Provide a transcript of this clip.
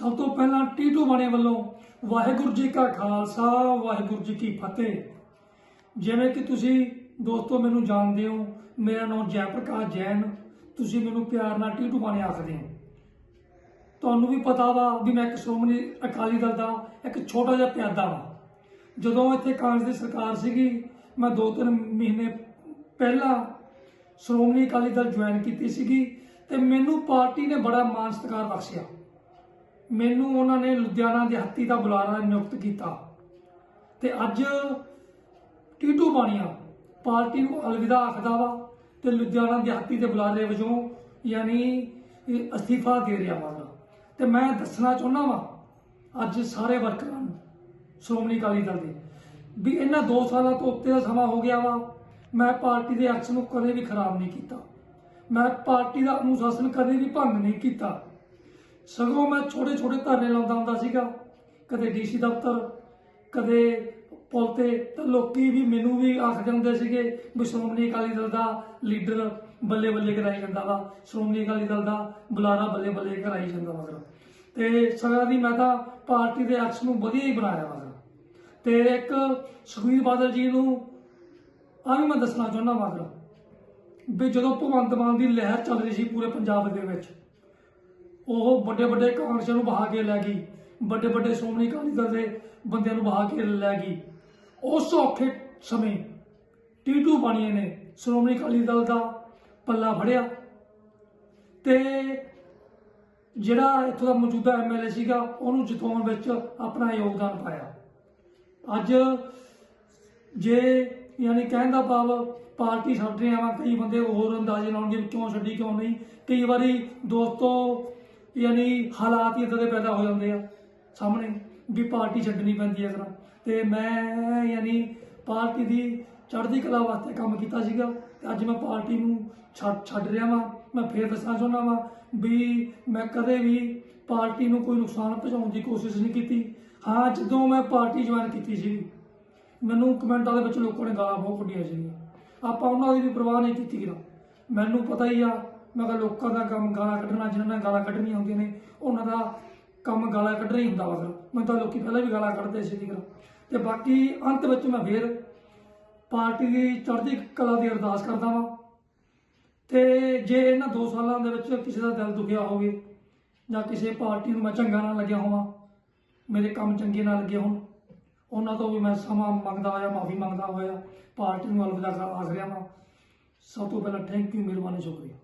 ਸਭ ਤੋਂ ਪਹਿਲਾਂ ਟੀਟੂ ਬਾਣੇ ਵੱਲੋਂ ਵਾਹਿਗੁਰੂ ਜੀ ਕਾ ਖਾਲਸਾ, ਵਾਹਿਗੁਰੂ ਜੀ ਕੀ ਫਤਿਹ। ਜਿਵੇਂ ਕਿ ਤੁਸੀਂ ਦੋਸਤੋ ਮੈਨੂੰ ਜਾਣਦੇ ਹੋ, ਮੇਰਾ ਨਾਮ ਜੈਪ੍ਰਕਾਸ਼ ਜੈਨ, ਤੁਸੀਂ ਮੈਨੂੰ ਪਿਆਰ ਨਾਲ ਟੀਟੂ ਬਾਣੇ ਆਖਦੇ ਹੋ। ਤੁਹਾਨੂੰ ਵੀ ਪਤਾ ਵਾ ਵੀ ਮੈਂ ਇੱਕ ਸ਼੍ਰੋਮਣੀ ਅਕਾਲੀ ਦਲ ਦਾ, ਇੱਕ ਛੋਟਾ ਜਿਹਾ ਪਿਆਦਾ ਵਾ। ਜਦੋਂ ਇੱਥੇ ਕਾਂਗਰਸ ਦੀ ਸਰਕਾਰ ਸੀਗੀ, ਮੈਂ 2-3 ਮਹੀਨੇ ਪਹਿਲਾਂ ਸ਼੍ਰੋਮਣੀ ਅਕਾਲੀ ਦਲ ਜੁਆਇਨ ਕੀਤੀ ਸੀਗੀ ਤੇ ਮੈਨੂੰ ਪਾਰਟੀ ਨੇ ਬੜਾ ਮਾਣ ਸਤਿਕਾਰ ਬਖਸ਼ਿਆ। ਮੈਨੂੰ ਉਹਨਾਂ ਨੇ ਲੁਧਿਆਣਾ ਦੇ ਹੱਤੀ ਦਾ ਬੁਲਾਰਾ ਨਿਯੁਕਤ ਕੀਤਾ। ਤੇ ਅੱਜ ਟੀਟੂ ਬਾਣੀਆ ਪਾਰਟੀ ਨੂੰ ਅਲਵਿਦਾ ਆਖਦਾ ਵਾ ਤੇ ਲੁਧਿਆਣਾ ਦੇ ਹੱਤੀ ਦੇ ਬੁਲਾਰੇ ਵਜੋਂ ਯਾਨੀ ਅਸਤੀਫਾ ਦੇ ਰਿਹਾ ਵਾ ਤੇ ਮੈਂ ਦੱਸਣਾ ਚਾਹੁੰਦਾ ਵਾ, ਅੱਜ ਸਾਰੇ ਵਰਕਰਾਂ ਨੂੰ, ਸ਼੍ਰੋਮਣੀ ਅਕਾਲੀ ਦਲ ਦੇ, ਵੀ ਇਹਨਾਂ 2 ਸਾਲਾਂ ਤੋਂ ਉੱਤੇ ਦਾ ਸਮਾਂ ਹੋ ਗਿਆ ਵਾ, ਮੈਂ ਪਾਰਟੀ ਦੇ ਐਕਸ਼ਨ ਨੂੰ ਕਦੇ ਵੀ ਖਰਾਬ ਨਹੀਂ ਕੀਤਾ। ਮੈਂ ਪਾਰਟੀ ਦਾ ਅਨੁਸ਼ਾਸਨ ਕਦੇ ਵੀ ਭੰਗ ਨਹੀਂ ਕੀਤਾ। ਸਗੋਂ ਮੈਂ ਛੋਟੇ ਛੋਟੇ ਧਰਨੇ ਲਾਉਂਦਾ ਹੁੰਦਾ ਸੀਗਾ। ਕਦੇ ਡੀਸੀ ਦਫ਼ਤਰ, ਕਦੇ ਪੁਲ ਤੇ, ਤਾਂ ਲੋਕੀ ਵੀ ਮੈਨੂੰ ਵੀ ਆਖ ਜਾਂਦੇ ਸੀਗੇ ਵੀ ਸ਼੍ਰੋਮਣੀ ਅਕਾਲੀ ਦਲ ਦਾ ਲੀਡਰ ਬੱਲੇ ਬੱਲੇ ਕਰਾਈ ਜਾਂਦਾ ਵਾ। ਸ਼੍ਰੋਮਣੀ ਅਕਾਲੀ ਦਲ ਦਾ ਬੁਲਾਰਾ ਬੱਲੇ ਬੱਲੇ ਕਰਾਈ ਜਾਂਦਾ ਮਗਰ। ਤੇ ਸਗੋਂ ਦੀ ਮੈਂ ਤਾਂ ਪਾਰਟੀ ਦੇ ਐਕਸ ਨੂੰ ਵਧੀਆ ਹੀ ਬਣਾਇਆ ਵਾ ਤੇ ਇੱਕ ਸੁਖਬੀਰ ਬਾਦਲ ਜੀ ਨੂੰ ਆ ਵੀ ਮੈਂ ਦੱਸਣਾ ਚਾਹੁੰਦਾ ਮਗਰ ਵੀ ਜਦੋਂ ਭਗਵੰਤ ਮਾਨ ਦੀ ਲਹਿਰ ਚੱਲ ਰਹੀ ਸੀ ਪੂਰੇ ਪੰਜਾਬ ਦੇ ਵਿੱਚ ਉਹ ਵੱਡੇ ਵੱਡੇ ਕਾਂਗਰਸੀਆਂ ਨੂੰ ਬਹਾ ਕੇ ਲੈ ਗਈ। ਵੱਡੇ ਵੱਡੇ ਸ਼੍ਰੋਮਣੀ ਅਕਾਲੀ ਦਲ ਦੇ ਬੰਦਿਆਂ ਨੂੰ ਬਹਾ ਕੇ ਲੈ ਗਈ। ਉਸ ਔਖੇ ਸਮੇਂ ਟੀਟੂ ਬਾਣੀਏ ਨੇ ਸ਼੍ਰੋਮਣੀ ਅਕਾਲੀ ਦਲ ਦਾ ਪੱਲਾ ਫੜਿਆ ਤੇ ਜਿਹੜਾ ਇੱਥੋਂ ਦਾ ਮੌਜੂਦਾ ਐਮਐਲਏ ਸੀਗਾ, ਉਹਨੂੰ ਜਿਤਾਉਣ ਵਿੱਚ ਆਪਣਾ ਯੋਗਦਾਨ ਪਾਇਆ। ਅੱਜ ਜੇ ਯਾਨੀ ਕਹਿਣ ਦਾ ਭਾਵ ਪਾਰਟੀ ਛੱਡ ਰਹੇ ਆ, ਕਈ ਬੰਦੇ ਹੋਰ ਅੰਦਾਜ਼ੇ ਲਾਉਣਗੇ ਵੀ ਕਿਉਂ ਛੱਡੀ, ਕਿਉਂ ਨਹੀਂ। ਕਈ ਵਾਰੀ ਦੋਸਤੋ ਯਾਨੀ ਹਾਲਾਤ ਹੀ ਇਦਾਂ ਦੇ ਪੈਦਾ ਹੋ ਜਾਂਦੇ ਆ ਸਾਹਮਣੇ ਵੀ ਪਾਰਟੀ ਛੱਡਣੀ ਪੈਂਦੀ ਹੈ ਤਰ੍ਹਾਂ। ਤੇ ਮੈਂ ਯਾਨੀ ਪਾਰਟੀ ਦੀ ਚੜ੍ਹਦੀ ਕਲਾ ਵਾਸਤੇ ਕੰਮ ਕੀਤਾ ਸੀਗਾ ਤੇ ਅੱਜ ਮੈਂ ਪਾਰਟੀ ਨੂੰ ਛੱਡ ਛੱਡ ਰਿਹਾ ਵਾਂ। ਮੈਂ ਫੇਰ ਦੱਸਣਾ ਚਾਹੁੰਦਾ ਵਾਂ ਵੀ ਮੈਂ ਕਦੇ ਵੀ ਪਾਰਟੀ ਨੂੰ ਕੋਈ ਨੁਕਸਾਨ ਪਹੁੰਚਾਉਣ ਦੀ ਕੋਸ਼ਿਸ਼ ਨਹੀਂ ਕੀਤੀ। ਹਾਂ, ਜਦੋਂ ਮੈਂ ਪਾਰਟੀ ਜੁਆਇਨ ਕੀਤੀ ਸੀ, ਮੈਨੂੰ ਕਮੈਂਟਾਂ ਦੇ ਵਿੱਚ ਲੋਕਾਂ ਨੇ ਗਾਲਾਂ ਬਹੁਤ ਕੱਢੀਆਂ ਸੀ ਆਪਾਂ ਉਹਨਾਂ ਦੀ ਵੀ ਪਰਵਾਹ ਨਹੀਂ ਕੀਤੀ ਕਿਰਾ ਮੈਨੂੰ ਪਤਾ ਹੀ ਆ ਮੈਂ ਕਿਹਾ ਲੋਕਾਂ ਦਾ ਕੰਮ ਗਾਲਾਂ ਕੱਢਣਾ ਜਿਹਨਾਂ ਨੇ ਗਾਲਾਂ ਕੱਢਣੀਆਂ ਹੁੰਦੀਆਂ ਨੇ, ਉਹਨਾਂ ਦਾ ਕੰਮ ਗਾਲਾਂ ਕੱਢਣਾ ਹੀ ਹੁੰਦਾ ਵਾ ਫਿਰ ਮੈਂ ਤਾਂ ਲੋਕੀ ਪਹਿਲਾਂ ਵੀ ਗਾਲਾਂ ਕੱਢਦੇ ਸੀ ਕਿਰਾ ਤੇ ਬਾਕੀ ਅੰਤ ਵਿੱਚ ਮੈਂ ਫੇਰ ਪਾਰਟੀ ਦੀ ਚੜ੍ਹਦੀ ਕਲਾ ਦੀ ਅਰਦਾਸ ਕਰਦਾ ਵਾਂ। ਤੇ ਜੇ ਇਹਨਾਂ 2 ਸਾਲਾਂ ਦੇ ਵਿੱਚ ਕਿਸੇ ਦਾ ਦਿਲ ਦੁਖਿਆ ਹੋਵੇ, ਜਾਂ ਕਿਸੇ ਪਾਰਟੀ ਨੂੰ ਮੈਂ ਚੰਗਾ ਨਾ ਲੱਗਿਆ ਹੋਵਾਂ, ਮੇਰੇ ਕੰਮ ਚੰਗੇ ਨਾ ਲੱਗੇ ਹੋਣ, ਉਹਨਾਂ ਤੋਂ ਵੀ ਮੈਂ ਸਮਾਂ ਮੰਗਦਾ ਹੋਇਆ ਮਾਫੀ ਮੰਗਦਾ ਹੋਇਆ ਪਾਰਟੀ ਨੂੰ ਅਲਵਿਦਾ ਕਰ ਆਖ ਰਿਹਾ ਵਾਂ। ਸਭ ਤੋਂ ਪਹਿਲਾਂ ਥੈਂਕ ਯੂ ਮਿਹਰਬਾਨੀ, ਸ਼ੁਕਰੀਆ।